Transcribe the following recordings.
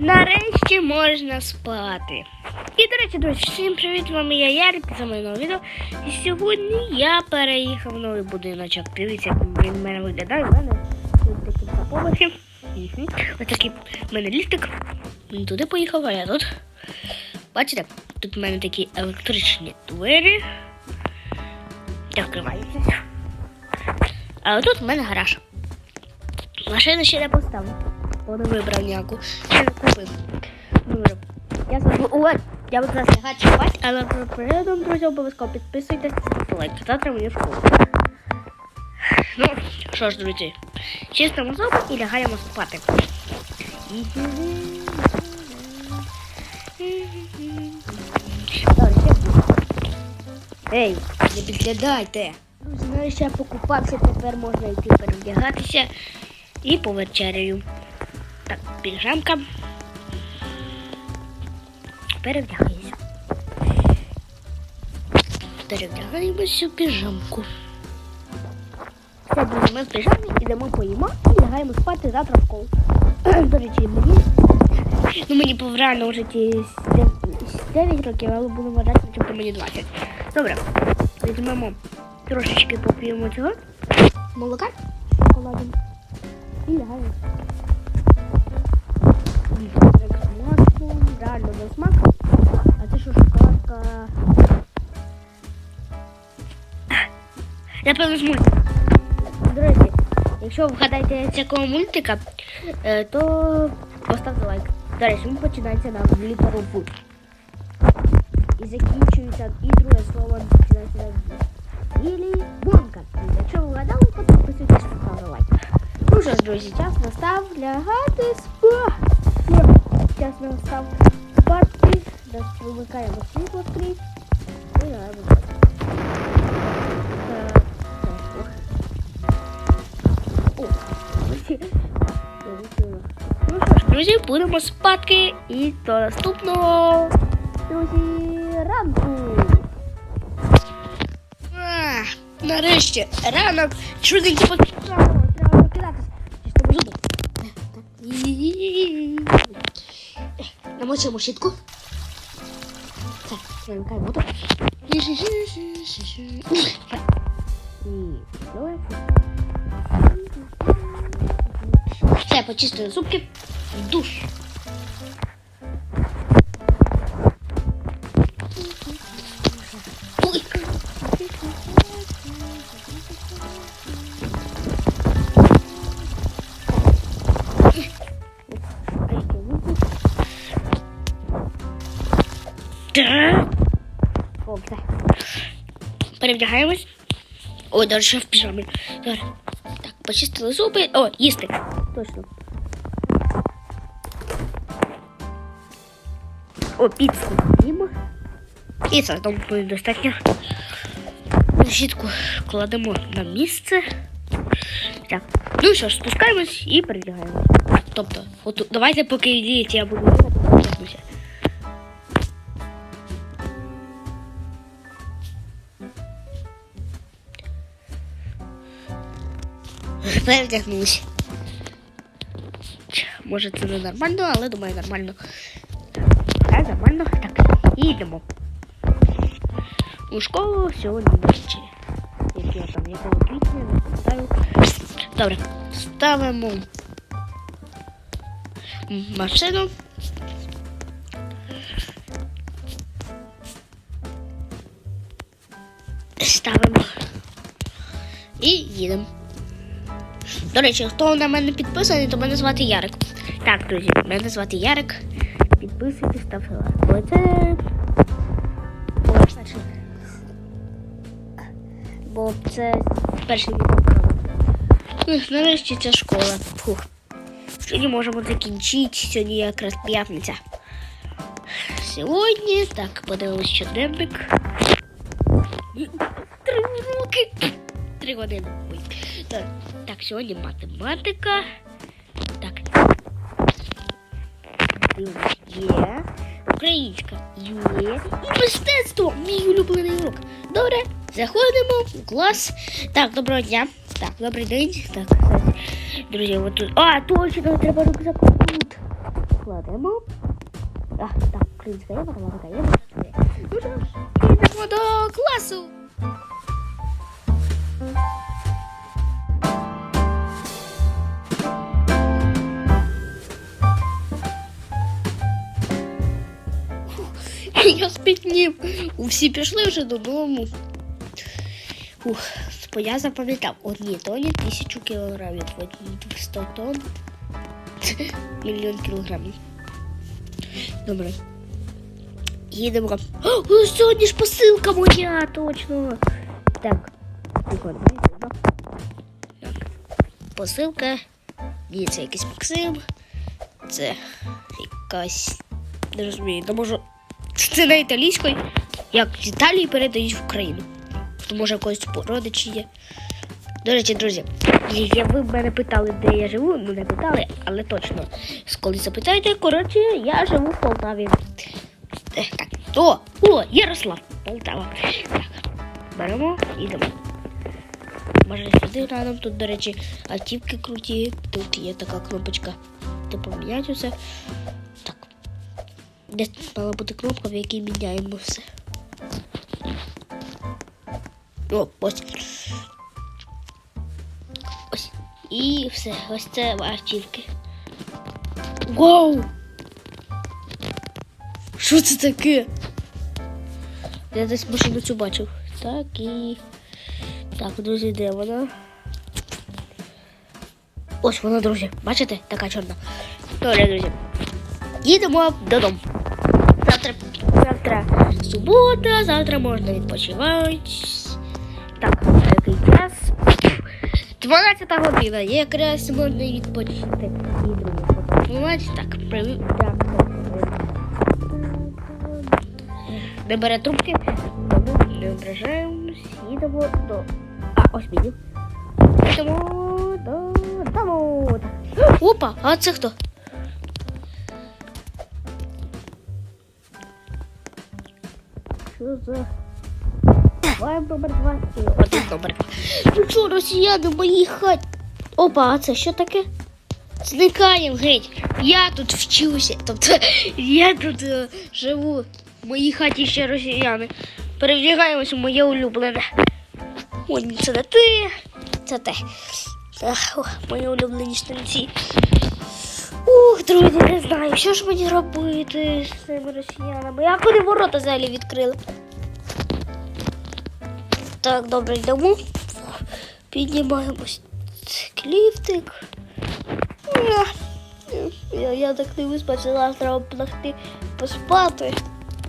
Нарешті можна спати. І, до речі, друзі, всім привіт, вами я Ярик, це моє нове відео. І сьогодні я переїхав в новий будиночок. Дивіться, як він в мене виглядає. У мене тут декілька поверхів. Угу. Ось такий в мене ліфтик. Він туди поїхав, а я тут. Бачите, тут в мене такі електричні двері. Відкриваються. А тут в мене гараж. Машину ще не поставив. Не вибрав ніяку. Я забув. Ой, я буду зараз лягати спати, але передом, друзі, обов'язково підписуйтесь, ставте лайк. Завтра мені в школу. Ну, що ж, друзі, чистимо зуби і лягаємо спати. Ей, не підглядайте. Нарешті я покупався, тепер можна йти перевдягатися і повечеряю. Так, піжамка. Перевдягаюся. Перевдягаємося в піжамку. Друзі, ми в піжамі, ідемо поїмо і лягаємо спати завтра в школу. До речі, мені, ну мені по реально вже ті 9 років, але буду вважати, що мені 20. Добре, візьмемо трошечки поп'ємо цього молока шоколадом і лягаємо. Реально на смак. А це що шоколадка. Напевно, з мультика. Друзі, якщо ви вгадаєте з якого мультика, е, то поставте лайк. До речі, він починається на літеру Б. І закінчується, і друге слово починається на Б. Ілі Бонка. Якщо ви вгадали, то підписуйтесь, ставте лайк. Ну що ж, друзі, час настав лягати спати. Час настав спати. Десь вимикаємо світло скрізь. І. Так, так, ох. О. Ну що ж, друзі, будемо спадки і до наступного друзі ранку. А, нарешті ранок швиденько почав. Намочимо щітку. Так, вимикаємо воду. Все, почистили зубки. В душ. Все. Перевдягаємось. Ой, даже ще в піжамі. Добре. Так, почистили зуби. О, їсти. Точно. О, піцу їмо. Піца, там буде достатньо. Щітку кладемо на місце. Так. Ну що ж, спускаємось і передягаємо. Тобто, от, давайте поки я буду Передягнусь. Може це не нормально, але думаю нормально. Так, нормально. Так, і йдемо. У школу сьогодні ввечері. Як я там, якого квітня, не пам'ятаю. Добре, ставимо машину. Ставимо. І їдемо. До речі, хто на мене підписаний, то мене звати Ярик. Так, друзі, мене звати Ярик. Підписуйтесь, ставте лайк. Бо це. Бо. Це перший відео. Нарешті це школа. Фух. Сьогодні можемо закінчити. Сьогодні якраз п'ятниця. Сьогодні, так, подивимось щоденник. Три роки. Три години. Так, так, сьогодні математика. Так. Є. Українська є. І мистецтво. Мій улюблений урок. Добре, заходимо у клас. Так, доброго дня. Так, добрий день. Так, друзі, от тут. А, точно, треба рюкзак тут. кладемо. А, так, українська є, математика є. Ну що ж, йдемо до класу. Я спітнів. Всі пішли вже додому. Ух, бо я запам'ятав, одній тоні тисячу кілограмів, одній 100 тонн мільйон кілограмів. Добре. Їдемо. О, сьогодні ж посилка моя, точно. Так. Так. Посилка. Ні, це якийсь Максим. Це якась. Не розумію, то може. Це на італійської, як з Італії передають в Україну. То може якось родичі є. До речі, друзі, я- ви мене питали, де я живу, ну не питали, але точно. Коли запитаєте, коротше, я живу в Полтаві. Е, Так, о, о, Ярослав, Полтава. Так, беремо, їдемо. Може сюди рядом, тут, до речі, автівки круті, тут є така кнопочка. Типу міняти все. Десь мала бути кнопка, в якій міняємо все. О, ось. Ось. І все. Ось це автівки. Вау! Що це таке? Я десь машину цю бачив. Так і. Так, друзі, де вона? Ось вона, друзі. Бачите? Така чорна. Добре, друзі. Їдемо додому. Завтра, завтра субота, завтра можна відпочивати. Так, який час? 12 година, якраз можна відпочити. Друге. Так. Не бере трубки, тому не ображаємось. Їдемо до. А, ось меню. Їдемо додому. Так. Опа, а це хто? Що за. Ну що, росіяни в моїй хаті. Опа, а це що таке? Зникаємо геть. Я тут вчуся. Тобто я тут е, живу. В моїй хаті ще росіяни. Перевдягаємось у моє улюблене. Ні, це не ти. Це те. Ах, о, мої улюблені штанці. Ух, друзі, не знаю, що ж мені робити з цими росіянами. Як вони ворота взагалі відкрили? Так, добре, йдемо. Піднімаємось. Кліфтик. Я, я, я так не виспався, зараз треба плахти поспати.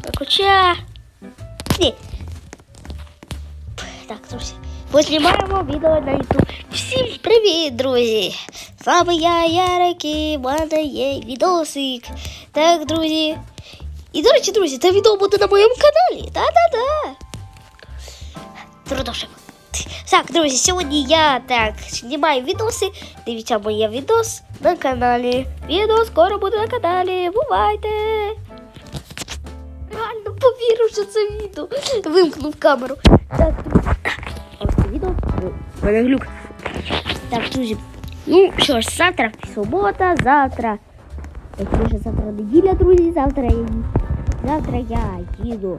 Так, хоча. Ні. Так, друзі. Познімаємо відео на YouTube. Всім привіт, друзі! З вами я, Ярик, і в мене є відосик. Так, друзі. І, до речі, друзі, це відео буде на моєму каналі. Та-та-та. Продовжимо. Так, друзі, сьогодні я так знімаю відоси. Дивіться моє відос на каналі. Відео скоро буде на каналі. Бувайте! Реально повірив, що це відео. Вимкнув камеру. Так, мене глюк. Так, друзі. Ну що ж, завтра субота, завтра. Точніше, завтра неділя, друзі, завтра я їду. Завтра я їду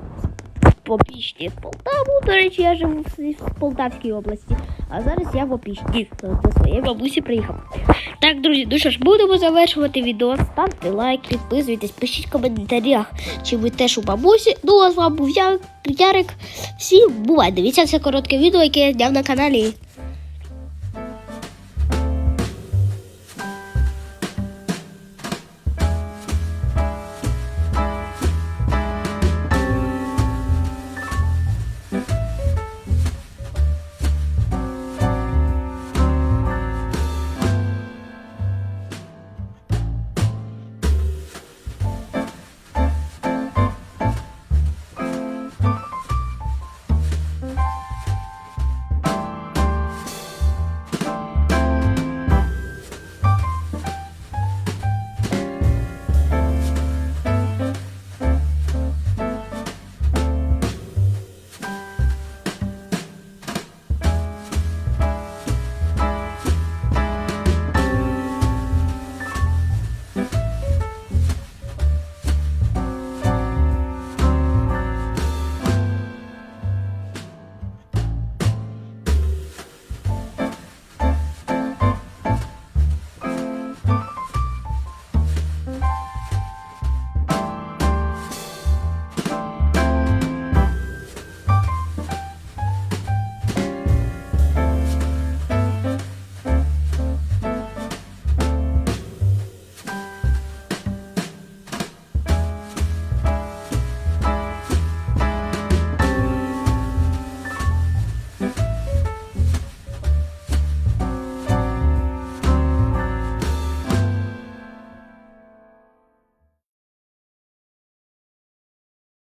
в Опішні в Полтаву. До речі, я живу в, Полтавській області. А зараз я в Опішні до своєї бабусі приїхав. Так, друзі, ну що ж, будемо завершувати відео. Ставте лайк, підписуйтесь, пишіть в коментарях, чи ви теж у бабусі. Ну, а з вами був я, Ярик. Всім бувай. Дивіться це коротке відео, яке я зняв на каналі.